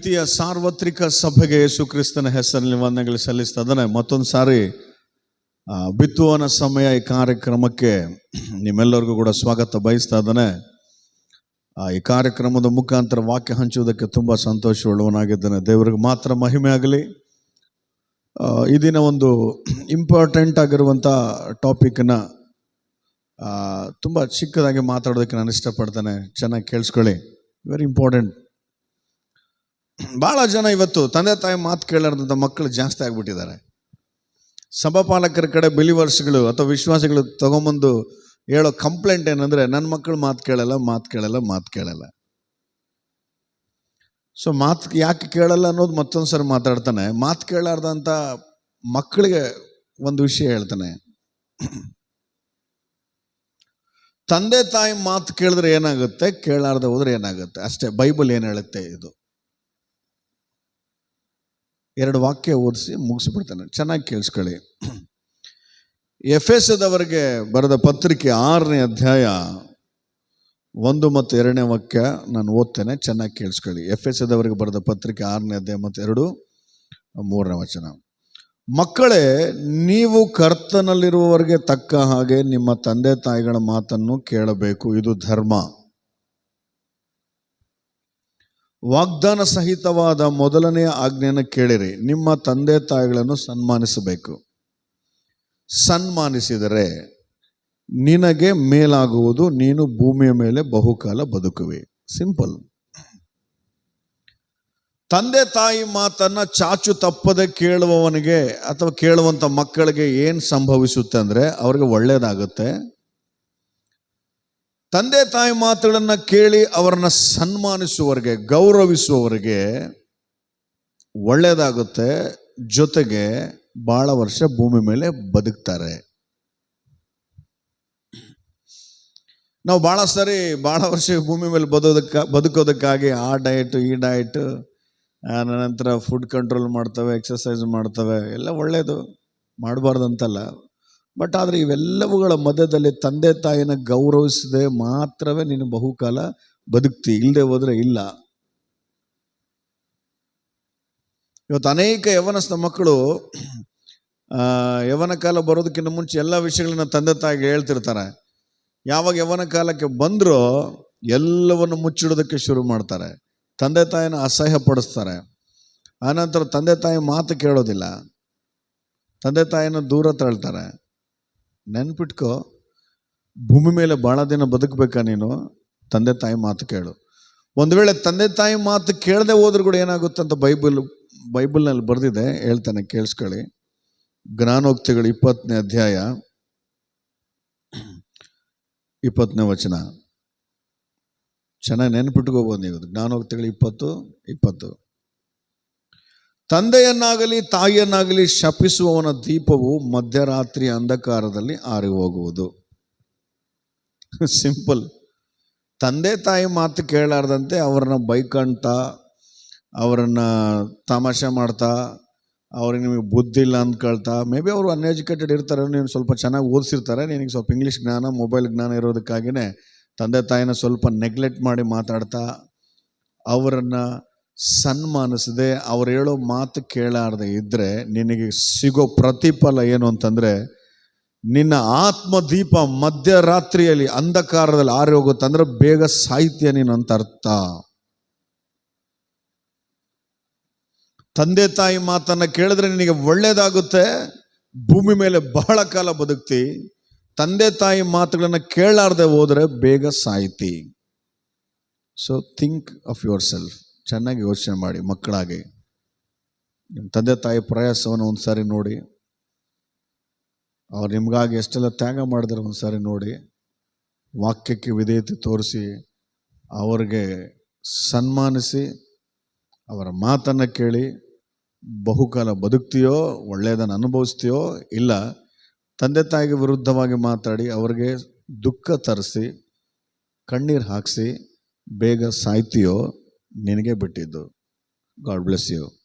ಪ್ರೀತಿಯ ಸಾರ್ವತ್ರಿಕ ಸಭೆಗೆ ಯೇಸು ಕ್ರಿಸ್ತನ ಹೆಸರಿನಲ್ಲಿ ವಂದನೆಗಳು ಸಲ್ಲಿಸ್ತಾ ಇದ್ದಾನೆ. ಮತ್ತೊಂದು ಸಾರಿ ಬಿತ್ತುವನ ಸಮಯ ಈ ಕಾರ್ಯಕ್ರಮಕ್ಕೆ ನಿಮ್ಮೆಲ್ಲರಿಗೂ ಕೂಡ ಸ್ವಾಗತ ಬಯಸ್ತಾ ಇದ್ದಾನೆ. ಈ ಕಾರ್ಯಕ್ರಮದ ಮುಖಾಂತರ ವಾಕ್ಯ ಹಂಚುವುದಕ್ಕೆ ತುಂಬ ಸಂತೋಷವುಳ್ಳವನಾಗಿದ್ದಾನೆ. ದೇವರಿಗೆ ಮಾತ್ರ ಮಹಿಮೆ ಆಗಲಿ. ಈ ಒಂದು ಇಂಪಾರ್ಟೆಂಟ್ ಆಗಿರುವಂಥ ಟಾಪಿಕ್ನ ತುಂಬ ಚಿಕ್ಕದಾಗಿ ಮಾತಾಡೋದಕ್ಕೆ ನಾನು ಇಷ್ಟಪಡ್ತೇನೆ. ಚೆನ್ನಾಗಿ ಕೇಳಿಸ್ಕೊಳ್ಳಿ. ವೆರಿ ಇಂಪಾರ್ಟೆಂಟ್ ಭಾಳ ಜನ ಇವತ್ತು ತಂದೆ ತಾಯಿ ಮಾತು ಕೇಳಾರ್ದಂಥ ಮಕ್ಕಳು ಜಾಸ್ತಿ ಆಗಿಬಿಟ್ಟಿದ್ದಾರೆ. ಸಭಾಪಾಲಕರ ಕಡೆ ಬಿಲಿವರ್ಸ್ಗಳು ಅಥವಾ ವಿಶ್ವಾಸಿಗಳು ತೊಗೊಂಬಂದು ಹೇಳೋ ಕಂಪ್ಲೇಂಟ್ ಏನಂದರೆ ನನ್ನ ಮಕ್ಕಳು ಮಾತು ಕೇಳಲ್ಲ ಮಾತು ಕೇಳಲ್ಲ ಮಾತು ಕೇಳಲ್ಲ. ಸೊ ಮಾತು ಯಾಕೆ ಕೇಳಲ್ಲ ಅನ್ನೋದು ಮತ್ತೊಂದು ಸರಿ ಮಾತಾಡ್ತಾನೆ. ಮಾತು ಕೇಳಾರ್ದಂಥ ಮಕ್ಕಳಿಗೆ ಒಂದು ವಿಷಯ ಹೇಳ್ತಾನೆ. ತಂದೆ ತಾಯಿ ಮಾತು ಕೇಳಿದ್ರೆ ಏನಾಗುತ್ತೆ? ಕೇಳಾರ್ದ ಹೋದ್ರೆ ಏನಾಗುತ್ತೆ? ಅಷ್ಟೇ, ಬೈಬಲ್ ಏನು ಹೇಳುತ್ತೆ ಇದು? ಎರಡು ವಾಕ್ಯ ಓದಿಸಿ ಮುಗಿಸ್ಬಿಡ್ತಾನೆ. ಚೆನ್ನಾಗಿ ಕೇಳಿಸ್ಕೊಳ್ಳಿ. ಎಫ್ ಎಸ್ ದವರಿಗೆ ಬರೆದ ಪತ್ರಿಕೆ ಆರನೇ ಅಧ್ಯಾಯ ಒಂದು ಮತ್ತು ಎರಡನೇ ವಾಕ್ಯ ನಾನು ಓದ್ತೇನೆ. ಚೆನ್ನಾಗಿ ಕೇಳಿಸ್ಕೊಳ್ಳಿ. ಎಫ್ ಎಸ್ ದವರಿಗೆ ಬರೆದ ಪತ್ರಿಕೆ ಆರನೇ ಅಧ್ಯಾಯ ಮತ್ತು ಎರಡು ಮೂರನೇ ವಚನ. ಮಕ್ಕಳೇ, ನೀವು ಕರ್ತನಲ್ಲಿರುವವರಿಗೆ ತಕ್ಕ ಹಾಗೆ ನಿಮ್ಮ ತಂದೆ ತಾಯಿಗಳ ಮಾತನ್ನು ಕೇಳಬೇಕು. ಇದು ಧರ್ಮ. ವಾಗ್ದಾನ ಸಹಿತವಾದ ಮೊದಲನೆಯ ಆಜ್ಞೆಯನ್ನು ಕೇಳಿರಿ. ನಿಮ್ಮ ತಂದೆ ತಾಯಿಗಳನ್ನು ಸನ್ಮಾನಿಸಬೇಕು. ಸನ್ಮಾನಿಸಿದರೆ ನಿನಗೆ ಮೇಲಾಗುವುದು, ನೀನು ಭೂಮಿಯ ಮೇಲೆ ಬಹುಕಾಲ ಬದುಕುವೆ. ಸಿಂಪಲ್. ತಂದೆ ತಾಯಿ ಮಾತನ್ನ ಚಾಚು ತಪ್ಪದೆ ಕೇಳುವವನಿಗೆ ಅಥವಾ ಕೇಳುವಂಥ ಮಕ್ಕಳಿಗೆ ಏನು ಸಂಭವಿಸುತ್ತೆ ಅಂದರೆ ಅವ್ರಿಗೆ ಒಳ್ಳೆಯದಾಗುತ್ತೆ ತಂದೆ ತಾಯಿ ಮಾತುಗಳನ್ನು ಕೇಳಿ ಅವರನ್ನ ಸನ್ಮಾನಿಸುವವರಿಗೆ, ಗೌರವಿಸುವವರಿಗೆ ಒಳ್ಳೆಯದಾಗುತ್ತೆ. ಜೊತೆಗೆ ಭಾಳ ವರ್ಷ ಭೂಮಿ ಮೇಲೆ ಬದುಕ್ತಾರೆ. ನಾವು ಭಾಳ ಸರಿ ಭಾಳ ವರ್ಷ ಭೂಮಿ ಮೇಲೆ ಬದೋದಕ್ಕೆ, ಬದುಕೋದಕ್ಕಾಗಿ ಆ ಡಯಟ್ ಈ ಡಯಟ್ ನಂತರ ಫುಡ್ ಕಂಟ್ರೋಲ್ ಮಾಡ್ತವೆ ಎಕ್ಸಸೈಸ್ ಮಾಡ್ತವೆ, ಎಲ್ಲ ಒಳ್ಳೆಯದು ಮಾಡಬಾರ್ದು ಅಂತಲ್ಲ ಬಟ್ ಆದರೆ ಇವೆಲ್ಲವುಗಳ ಮಧ್ಯದಲ್ಲಿ ತಂದೆ ತಾಯಿನ ಗೌರವಿಸದೆ ಮಾತ್ರವೇ ನೀನು ಬಹುಕಾಲ ಬದುಕ್ತಿ ಇಲ್ಲದೆ ಹೋದರೆ ಇಲ್ಲ. ಇವತ್ತು ಅನೇಕ ಯವನಸ್ಥ ಮಕ್ಕಳು ಯವನ ಕಾಲ ಬರೋದಕ್ಕಿಂತ ಮುಂಚೆ ಎಲ್ಲ ವಿಷಯಗಳನ್ನ ತಂದೆ ತಾಯಿಗೆ ಹೇಳ್ತಿರ್ತಾರೆ. ಯಾವಾಗ ಯವನ ಕಾಲಕ್ಕೆ ಬಂದರೂ ಎಲ್ಲವನ್ನು ಮುಚ್ಚಿಡೋದಕ್ಕೆ ಶುರು ಮಾಡ್ತಾರೆ. ತಂದೆ ತಾಯಿನ ಅಸಹ್ಯ ಪಡಿಸ್ತಾರೆ. ಆನಂತರ ತಂದೆ ತಾಯಿ ಮಾತು ಕೇಳೋದಿಲ್ಲ. ತಂದೆ ತಾಯಿನ ದೂರ ತಳ್ತಾರೆ. ನೆನ್ಪಿಟ್ಕೋ, ಭೂಮಿ ಮೇಲೆ ಭಾಳ ದಿನ ಬದುಕಬೇಕಾ ನೀನು? ತಂದೆ ತಾಯಿ ಮಾತು ಕೇಳು. ಒಂದು ವೇಳೆ ತಂದೆ ತಾಯಿ ಮಾತು ಕೇಳದೆ ಹೋದ್ರೂ ಕೂಡ ಏನಾಗುತ್ತೆ ಅಂತ ಬೈಬಲ್, ಬೈಬಲ್ನಲ್ಲಿ ಬರೆದಿದೆ, ಹೇಳ್ತಾನೆ, ಕೇಳಿಸ್ಕೊಳ್ಳಿ. ಜ್ಞಾನೋಕ್ತಿಗಳು ಇಪ್ಪತ್ತನೇ ಅಧ್ಯಾಯ, ಇಪ್ಪತ್ತನೇ ವಚನ. ಚೆನ್ನಾಗಿ ನೆನ್ಪಿಟ್ಕೋಬೋದು ನೀವು. ಜ್ಞಾನೋಕ್ತಿಗಳು ಇಪ್ಪತ್ತು ಇಪ್ಪತ್ತು. ತಂದೆಯನ್ನಾಗಲಿ ತಾಯಿಯನ್ನಾಗಲಿ ಶಪಿಸುವವನ ದೀಪವು ಮಧ್ಯರಾತ್ರಿ ಅಂಧಕಾರದಲ್ಲಿ ಆರಿ ಹೋಗುವುದು ಸಿಂಪಲ್. ತಂದೆ ತಾಯಿ ಮಾತು ಕೇಳಾರ್ದಂತೆ ಅವ್ರನ್ನ ಬೈಕಂತ, ಅವರನ್ನು ತಮಾಷೆ ಮಾಡ್ತಾ, ಅವ್ರಿಗೆ ನಿಮಗೆ ಬುದ್ಧಿ ಇಲ್ಲ ಅಂದ್ಕೊಳ್ತಾ ಮೇ ಬಿ ಅವರು ಅನ್ಎಜುಕೇಟೆಡ್ ಇರ್ತಾರೆ ನೀನು ಸ್ವಲ್ಪ ಚೆನ್ನಾಗಿ ಓದಿಸಿರ್ತಾರೆ, ನಿನಗೆ ಸ್ವಲ್ಪ ಇಂಗ್ಲೀಷ್ ಜ್ಞಾನ, ಮೊಬೈಲ್ ಜ್ಞಾನ ಇರೋದಕ್ಕಾಗಿಯೇ ತಂದೆ ತಾಯಿನ ಸ್ವಲ್ಪ ನೆಗ್ಲೆಕ್ಟ್ ಮಾಡಿ ಮಾತಾಡ್ತಾ, ಅವರನ್ನು ಸನ್ಮಾನಿಸದೆ ಅವ್ರು ಹೇಳೋ ಮಾತು ಕೇಳಾರ್ದೆ ಇದ್ದರೆ ನಿನಗೆ ಸಿಗೋ ಪ್ರತಿಫಲ ಏನು ಅಂತಂದರೆ, ನಿನ್ನ ಆತ್ಮದೀಪ ಮಧ್ಯರಾತ್ರಿಯಲ್ಲಿ ಅಂಧಕಾರದಲ್ಲಿ ಆರಿ ಹೋಗುತ್ತೆ ಅಂದ್ರೆ ಬೇಗ ಸಾಹಿತ್ಯ ನೀನು ಅಂತ ಅರ್ಥ. ತಂದೆ ತಾಯಿ ಮಾತನ್ನ ಕೇಳಿದ್ರೆ ನಿನಗೆ ಒಳ್ಳೇದಾಗುತ್ತೆ, ಭೂಮಿ ಮೇಲೆ ಬಹಳ ಕಾಲ ಬದುಕ್ತಿ, ತಂದೆ ತಾಯಿ ಮಾತುಗಳನ್ನ ಕೇಳಾರ್ದೆ ಹೋದರೆ ಬೇಗ ಸಾಯ್ತಿ. So think of your self ಚೆನ್ನಾಗಿ ಯೋಚನೆ ಮಾಡಿ ಮಕ್ಕಳಾಗಿ. ನಿಮ್ಮ ತಂದೆ ತಾಯಿ ಪ್ರಯಾಸವನ್ನು ಒಂದು ಸಾರಿ ನೋಡಿ. ಅವ್ರು ನಿಮಗಾಗಿ ಎಷ್ಟೆಲ್ಲ ತ್ಯಾಗ ಮಾಡಿದ್ರೆ ಒಂದು ಸಾರಿ ನೋಡಿ. ವಾಕ್ಯಕ್ಕೆ ವಿಧೇಯತೆ ತೋರಿಸಿ, ಅವರಿಗೆ ಸನ್ಮಾನಿಸಿ, ಅವರ ಮಾತನ್ನು ಕೇಳಿ, ಬಹುಕಾಲ ಬದುಕ್ತೀಯೋ, ಒಳ್ಳೆಯದನ್ನು ಅನುಭವಿಸ್ತೀಯೋ, ಇಲ್ಲ, ತಂದೆ ತಾಯಿಗೆ ವಿರುದ್ಧವಾಗಿ ಮಾತಾಡಿ, ಅವ್ರಿಗೆ ದುಃಖ ತರಿಸಿ, ಕಣ್ಣೀರು ಹಾಕಿಸಿ, ಬೇಗ ಸಾಯ್ತೀಯೋ ನಿನಗೆ ಬಿಟ್ಟಿದ್ದು. God bless you